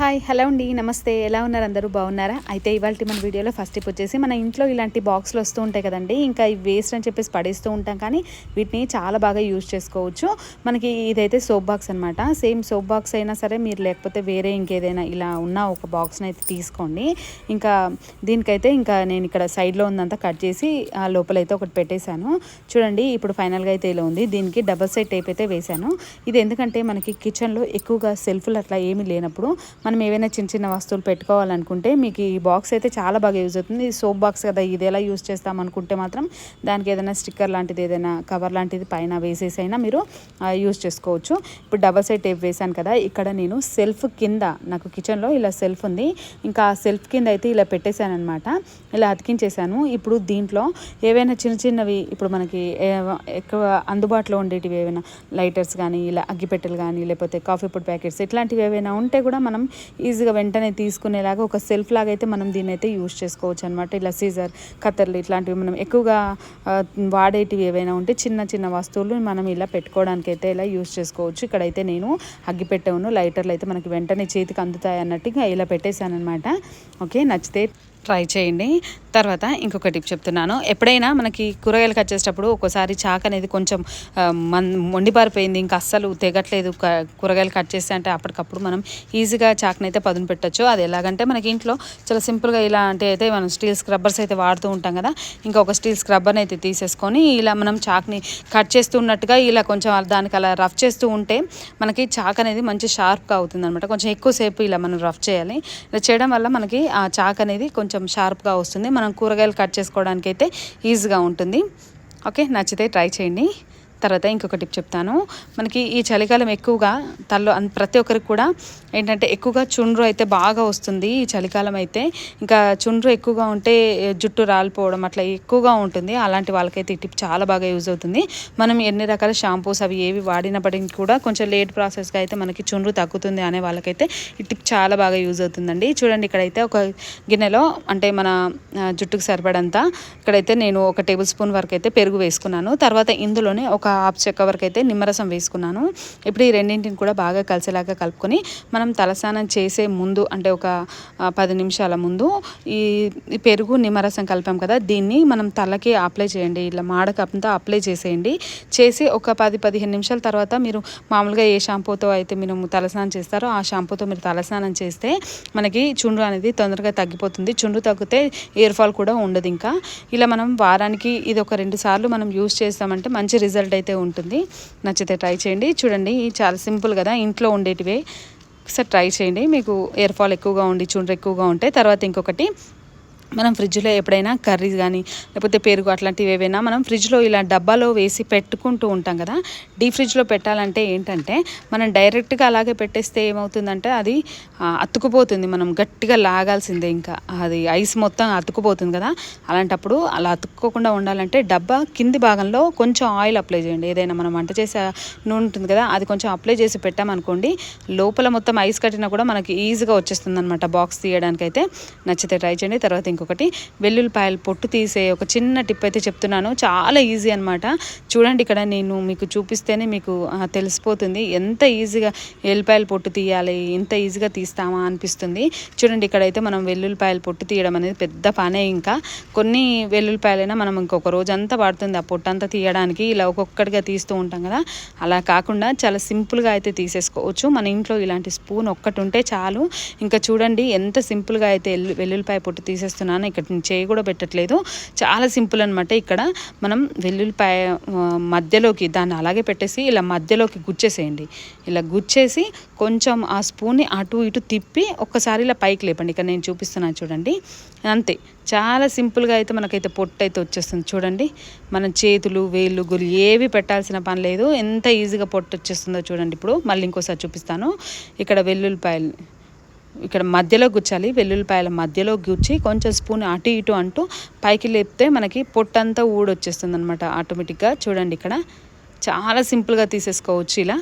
Hi hello అండి నమస్తే. ఎలా ఉన్నారు? అందరూ బాగున్నారా? అయితే ఇవాళ మన వీడియోలో ఫస్ట్ టిప్ వచ్చేసి మన ఇంట్లో ఇలాంటి బాక్స్లు వస్తూ ఉంటాయి కదండి. ఇంకా ఇవి వేస్ట్ అని చెప్పేసి పడేస్తూ ఉంటాం కానీ వీటిని చాలా బాగా యూజ్ చేసుకోవచ్చు. మనకి ఇదైతే సోప్ బాక్స్ అనమాట సేమ్ సోప్ బాక్స్ అయినా సరే మీరు లేకపోతే వేరే ఇంకేదైనా ఇలా ఉన్న ఒక బాక్స్ని అయితే తీసుకోండి. ఇంకా దీనికైతే ఇంకా నేను ఇక్కడ సైడ్లో ఉందంతా కట్ చేసి ఆ లోపలైతే ఒకటి పెట్టేశాను. చూడండి ఇప్పుడు ఫైనల్గా అయితే ఇలా ఉంది. దీనికి డబల్ సైడ్ టేప్ అయితే వేశాను. ఇది ఎందుకంటే మనకి కిచెన్లో ఎక్కువగా సెల్ఫ్లు అట్లా ఏమీ లేనప్పుడు మనం ఏవైనా చిన్న చిన్న వస్తువులు పెట్టుకోవాలనుకుంటే మీకు ఈ బాక్స్ అయితే చాలా బాగా యూజ్ అవుతుంది. ఇది సోప్ బాక్స్ కదా ఇది ఎలా యూజ్ చేస్తాం అనుకుంటే మాత్రం దానికి ఏదైనా స్టిక్కర్ లాంటిది ఏదైనా కవర్ లాంటిది పైన వేసేసి అయినా మీరు యూజ్ చేసుకోవచ్చు. ఇప్పుడు డబల్ సైడ్ టేప్ వేసాను కదా ఇక్కడ నేను సెల్ఫ్ కింద నాకు కిచెన్లో ఇలా సెల్ఫ్ ఉంది. ఇంకా ఆ సెల్ఫ్ కింద అయితే ఇలా పెట్టేశాను అనమాట ఇలా అతికించేశాను. ఇప్పుడు దీంట్లో ఏవైనా చిన్న చిన్నవి ఇప్పుడు మనకి ఎక్కువ అందుబాటులో ఉండేటివి ఏవైనా లైటర్స్ కానీ ఇలా అగ్గిపెట్టెలు కానీ లేకపోతే కాఫీ పొడి ప్యాకెట్స్ ఇట్లాంటివి ఏవైనా ఉంటే కూడా మనం ఈజీగా వెంటనే తీసుకునేలాగా ఒక సెల్ఫ్ లాగా అయితే మనం దీన్ని అయితే యూజ్ చేసుకోవచ్చు అనమాట ఇలా సీజర్ కత్తర్లు ఇట్లాంటివి మనం ఎక్కువగా వాడేటివి ఏవైనా ఉంటే చిన్న చిన్న వస్తువులు మనం ఇలా పెట్టుకోవడానికి అయితే ఇలా యూజ్ చేసుకోవచ్చు. ఇక్కడైతే నేను అగ్గిపెట్టవును లైటర్లు అయితే మనకి వెంటనే చేతికి అందుతాయి అన్నట్టుగా ఇలా పెట్టేశాను అనమాట ఓకే నచ్చితే ట్రై చేయండి. తర్వాత ఇంకొక టిప్ చెప్తున్నాను. ఎప్పుడైనా మనకి కూరగాయలు కట్ చేసేటప్పుడు ఒక్కోసారి చాక్ అనేది కొంచెం మన్ మొండిపారిపోయింది ఇంకా అస్సలు తెగట్లేదు కూరగాయలు కట్ చేస్తే అంటే అప్పటికప్పుడు మనం ఈజీగా చాక్ని అయితే పదును పెట్టచ్చు. అది ఎలాగంటే మనకి ఇంట్లో చాలా సింపుల్గా ఇలా అంటే అయితే మనం స్టీల్ స్క్రబ్బర్స్ అయితే వాడుతూ ఉంటాం కదా ఇంకా ఒక స్టీల్ స్క్రబ్బర్ని అయితే తీసేసుకొని ఇలా మనం చాక్ని కట్ చేస్తున్నట్టుగా ఇలా కొంచెం దానికి అలా రఫ్ చేస్తూ ఉంటే మనకి చాక్ అనేది మంచి షార్ప్గా అవుతుంది అనమాట కొంచెం ఎక్కువసేపు ఇలా మనం రఫ్ చేయాలి. ఇలా చేయడం వల్ల మనకి ఆ చాక్ అనేది కొంచెం కొంచెం షార్ప్గా వస్తుంది. మనం కూరగాయలు కట్ చేసుకోవడానికి అయితే ఈజీగా ఉంటుంది. ఓకే నచ్చితే ట్రై చేయండి. తర్వాత ఇంకొక టిప్ చెప్తాను. మనకి ఈ చలికాలం ఎక్కువగా తల్లో ప్రతి ఒక్కరికి కూడా ఏంటంటే ఎక్కువగా చుండ్రు అయితే బాగా వస్తుంది ఈ చలికాలం అయితే. ఇంకా చుండ్రు ఎక్కువగా ఉంటే జుట్టు రాలిపోవడం అట్లా ఎక్కువగా ఉంటుంది. అలాంటి వాళ్ళకైతే ఈ టిప్ చాలా బాగా యూజ్ అవుతుంది. మనం ఎన్ని రకాల షాంపూస్ అవి ఏవి వాడినప్పటికీ కూడా కొంచెం లేట్ ప్రాసెస్గా అయితే మనకి చుండ్రు తగ్గుతుంది అనే వాళ్ళకైతే ఈ టిప్ చాలా బాగా యూజ్ అవుతుందండి. చూడండి ఇక్కడైతే ఒక గిన్నెలో అంటే మన జుట్టుకు సరిపడంత ఇక్కడైతే నేను ఒక టేబుల్ స్పూన్ వరకు అయితే పెరుగు వేసుకున్నాను. తర్వాత ఇందులోనే ఒక హాఫ్ చెక్క వరకు అయితే నిమ్మరసం వేసుకున్నాను. ఇప్పుడు ఈ రెండింటిని కూడా బాగా కలిసేలాగా కలుపుకొని మనం తలస్నానం చేసే ముందు అంటే ఒక పది నిమిషాల ముందు ఈ పెరుగు నిమ్మరసం కలిపాం కదా దీన్ని మనం తలకి అప్లై చేయండి. ఇలా మాడకంతా అప్లై చేసేయండి. చేసి ఒక పది పదిహేను నిమిషాల తర్వాత మీరు మామూలుగా ఏ షాంపూతో అయితే మీరు తలస్నానం చేస్తారో ఆ షాంపూతో మీరు తలస్నానం చేస్తే మనకి చుండ్రు అనేది తొందరగా తగ్గిపోతుంది. చుండ్రు తగ్గితే ఇయర్ ఫాల్ కూడా ఉండదు ఇంకా. ఇలా మనం వారానికి ఇది ఒక రెండు సార్లు మనం యూజ్ చేస్తామంటే మంచి రిజల్ట్ అయితే ఉంటుంది. నచ్చితే ట్రై చేయండి. చూడండి చాలా సింపుల్ కదా ఇంట్లో ఉండేటివే. ఒకసారి ట్రై చేయండి. మీకు ఎయిర్ ఫాల్ ఎక్కువగా ఉండి చుండ్రు ఎక్కువగా ఉంటే తర్వాత ఇంకొకటి మనం ఫ్రిడ్జ్లో ఎప్పుడైనా కర్రీస్ కానీ లేకపోతే పెరుగు అట్లాంటివి ఏవైనా మనం ఫ్రిడ్జ్లో ఇలా డబ్బాలో వేసి పెట్టుకుంటూ ఉంటాం కదా డీ ఫ్రిడ్జ్లో పెట్టాలంటే ఏంటంటే మనం డైరెక్ట్గా అలాగే పెట్టేస్తే ఏమవుతుందంటే అది అతుకుపోతుంది. మనం గట్టిగా లాగాల్సిందే ఇంకా. అది ఐస్ మొత్తం అతుకుపోతుంది కదా. అలాంటప్పుడు అలా అతుక్కోకుండా ఉండాలంటే డబ్బా కింది భాగంలో కొంచెం ఆయిల్ అప్లై చేయండి. ఏదైనా మనం వంట చేసే నూనె ఉంటుంది కదా అది కొంచెం అప్లై చేసి పెట్టామనుకోండి లోపల మొత్తం ఐస్ కట్టినా కూడా మనకి ఈజీగా వచ్చేస్తుంది అనమాట బాక్స్ తీయడానికైతే నచ్చితే ట్రై చేయండి. తర్వాత ఇంకొకటి వెల్లుల్లిపాయలు పొట్టు తీసే ఒక చిన్న టిప్ అయితే చెప్తున్నాను. చాలా ఈజీ అనమాట చూడండి ఇక్కడ నేను మీకు చూపిస్తేనే మీకు తెలిసిపోతుంది. ఎంత ఈజీగా వెల్లిపాయలు పొట్టు తీయాలి ఎంత ఈజీగా తీస్తామా అనిపిస్తుంది. చూడండి ఇక్కడైతే మనం వెల్లుల్లిపాయలు పొట్టు తీయడం అనేది పెద్ద పనే ఇంకా. కొన్ని వెల్లుల్లిపాయలైనా మనం ఇంకొక రోజు అంతా పడుతుంది ఆ పొట్టు అంతా తీయడానికి ఇలా ఒక్కొక్కటిగా తీస్తూ ఉంటాం కదా. అలా కాకుండా చాలా సింపుల్గా అయితే తీసేసుకోవచ్చు. మన ఇంట్లో ఇలాంటి స్పూన్ ఒక్కటి ఉంటే చాలు. ఇంకా చూడండి ఎంత సింపుల్గా అయితే వెల్లుల్లిపాయ పొట్టు తీసేస్తున్నాను ఇక్కడ నేను చేయి కూడా పెట్టట్లేదు. చాలా సింపుల్ అనమాట ఇక్కడ. మనం వెల్లుల్లిపాయ మధ్యలోకి దాన్ని అలాగే పెట్టేసి ఇలా మధ్యలోకి గుచ్చేసేయండి. ఇలా గుచ్చేసి కొంచెం ఆ స్పూన్ని అటు ఇటు తిప్పి ఒక్కసారి ఇలా పైకి లేపండి. ఇక్కడ నేను చూపిస్తున్నాను చూడండి. అంతే. చాలా సింపుల్గా అయితే మనకైతే పొట్టు అయితే వచ్చేస్తుంది చూడండి. మన చేతులు వేళ్ళు గురి ఏవి పెట్టాల్సిన పని లేదు. ఎంత ఈజీగా పొట్టు వచ్చేస్తుందో చూడండి ఇప్పుడు. మళ్ళీ ఇంకోసారి చూపిస్తాను. ఇక్కడ వెల్లుల్లిపాయలు ఇక్కడ మధ్యలో గుచ్చాలి వెల్లుల్లిపాయల మధ్యలో గుచ్చి కొంచెం స్పూన్ అటు ఇటు అంటూ పైకి లేపితే మనకి పొట్టంతా ఊడొచ్చేస్తుంది అనమాట ఆటోమేటిక్గా. చూడండి ఇక్కడ. చాలా సింపుల్గా తీసేసుకోవచ్చు ఇలా.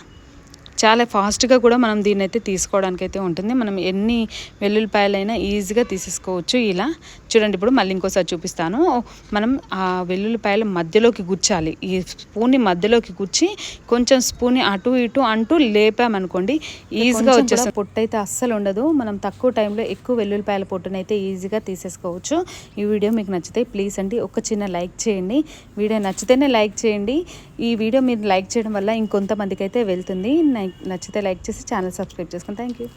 చాలా ఫాస్ట్గా కూడా మనం దీన్ని అయితే తీసుకోవడానికి అయితే ఉంటుంది. మనం ఎన్ని వెల్లుల్లిపాయలైనా ఈజీగా తీసేసుకోవచ్చు ఇలా. చూడండి ఇప్పుడు మళ్ళీ ఇంకోసారి చూపిస్తాను. మనం ఆ వెల్లుల్లిపాయల మధ్యలోకి గుచ్చాలి. ఈ స్పూన్ని మధ్యలోకి గుచ్చి కొంచెం స్పూన్ని అటు ఇటు అంటూ లేపామనుకోండి ఈజీగా వచ్చేస్తుంది. పొట్టు అయితే అస్సలు ఉండదు. మనం తక్కువ టైంలో ఎక్కువ వెల్లుల్లిపాయల పొట్టునైతే ఈజీగా తీసేసుకోవచ్చు. ఈ వీడియో మీకు నచ్చితే ప్లీజ్ అండి ఒక చిన్న లైక్ చేయండి. వీడియో నచ్చితేనే లైక్ చేయండి. ఈ వీడియో మీరు లైక్ చేయడం వల్ల ఇంకొంతమందికి అయితే వెళ్తుంది నచ్చితే లైక్ చేసి ఛానల్ సబ్స్క్రైబ్ చేసుకోండి థ్యాంక్ యూ